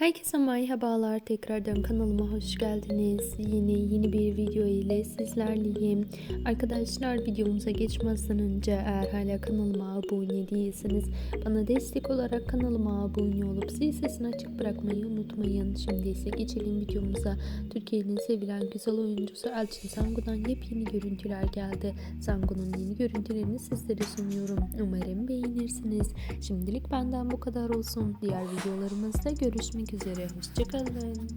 Herkese merhabalar. Tekrardan kanalıma hoş geldiniz. Yeni yeni bir video ile sizlerleyim. Arkadaşlar videomuza geçmeden önce eğer hala kanalıma abone değilseniz bana destek olarak kanalıma abone olup zil sesini açık bırakmayı unutmayın. Şimdi ise geçelim videomuza. Türkiye'nin sevilen güzel oyuncusu Elçin Sangu'dan yepyeni görüntüler geldi. Sangu'nun yeni görüntülerini sizlere sunuyorum. Umarım beğenirsiniz. Şimdilik benden bu kadar olsun. Diğer videolarımızda görüşmek üzere. Hoşçakalın.